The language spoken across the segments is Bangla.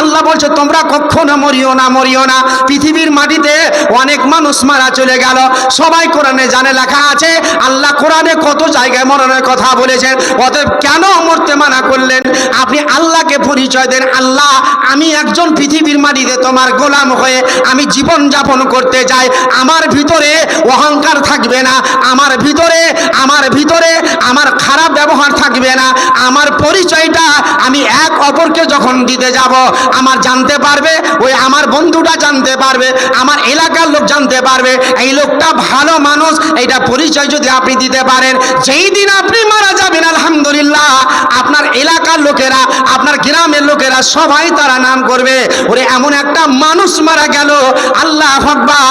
আল্লাহ বলছে, তোমরা কখনো মরিও না মরিও না। পৃথিবীর মাটিতে অনেক মানুষ মারা চলে গেল। সবাই কোরআনে জানে লেখা আছে, আল্লাহ কোরআনে কত জায়গায় মরণের কথা বলেছেন। অতএব কেন মরতে মানা করলেন? আপনি আল্লাহকে পরিচয় দেন। আল্লাহ, আমি একজন পৃথিবীর মাটিতে তোমার গোলাম হয়ে আমি জীবন যাপন করতে চাই। আমার ভিতরে অহংকার থাকবে না। আমার ভিতরে আমার ভিতরে থাকবে না। আমার পরিচয়টা আমি এক অপরকে যখন দিতে যাব, আমার জানতে পারবে, ওই আমার বন্ধুটা জানতে পারবে, আমার এলাকার লোক জানতে পারবে। এই লোকটা ভালো মানুষ, এইটা পরিচয় যদি আপনি দিতে পারেন, যেই দিন আপনি মারা যাবেন, আলহামদুলিল্লাহ, আপনার এলাকার লোকেরা, আপনার গ্রামের লোকেরা সবাই তারা নাম করবে। ওরে, এমন একটা মানুষ মারা গেল, আল্লাহ আপনাকে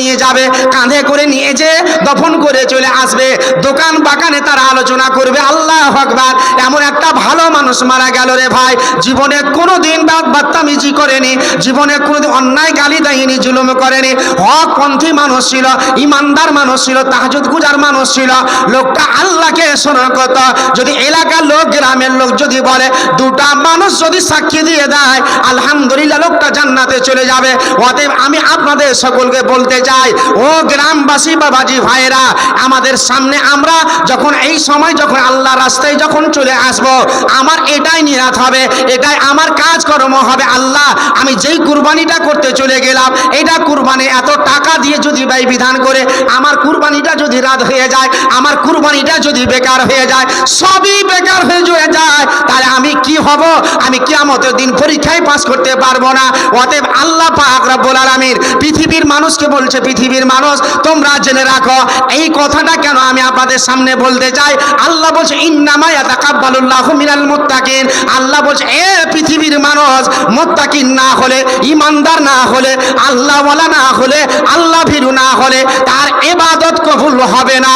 নিয়ে যাবে, কাঁধে করে নিয়ে যে দফন করে চলে আসবে। দোকান বাগানে তারা আলোচনা করবে, আল্লাহ হকবার এমন একটা ভালো মানুষ মারা গেল রে ভাই। জীবনে কোনো দিন বাদ বাত্তামিজি করেনি, জীবনে কোনোদিন অন্যায় গালি দেয়নি, জুলুম করেনি। হকপন্থী মানুষ ছিল, ইমানদার মানুষ ছিল, তাহাজুদ গুজার মানুষ ছিল। লোকটা আল্লাহকে স্মরণ করত যদি এলাকার লোক, গ্রামের লোক যদি বলে, দুটা মানুষ যদি সাক্ষী দিয়ে দেয়, আলহামদুলিল্লাহ লোকটা জান্নাতে চলে যাবে। অতএব আমি আপনাদের সকলকে বলতে চাই, ও গ্রামবাসী বাবাজি ভাইরা আমাদের সামনে আমরা যখন এই সময় যখন আল্লাহ রাস্তায় যখন চলে আসব, আমার এটাই নিরাত হবে, এটাই আমার কাজকর্ম হবে, আল্লাহ আমি যেই কুরবানিটা করতে চলে গেলাম, এটা কুরবানি এত টাকা দিয়ে যদি ব্যয় বিধান করে, আমার কুরবানিটা যদি রাত হয়ে যায়, আমার কুরবানিটা যদি বেকার হয়ে যায়, সবই বেকার হয়ে যায়। হব, আমি কিয়ামতের দিন পরীক্ষায় পাস করতে পারব না। অতএব আল্লাহ পাক রব্বুল আলামিন পৃথিবীর মানুষকে বলছে, পৃথিবীর মানুষ, তোমরা জেনে রাখো, এই কথাটা কেন আমি আপনাদের সামনে বলতে চাই? আল্লাহ বলছে, ইন্নামা ইয়াতাকাব্বালুল্লাহু মিনাল মুত্তাকিন। আল্লাহ বলছে, এ পৃথিবীর মানুষ, মুত্তাকিন না হলে, ইমানদার না হলে আল্লাহ ওয়ালা না হলে, আল্লাহ ভীরু না হলে, তার ইবাদত কবুল হবে না।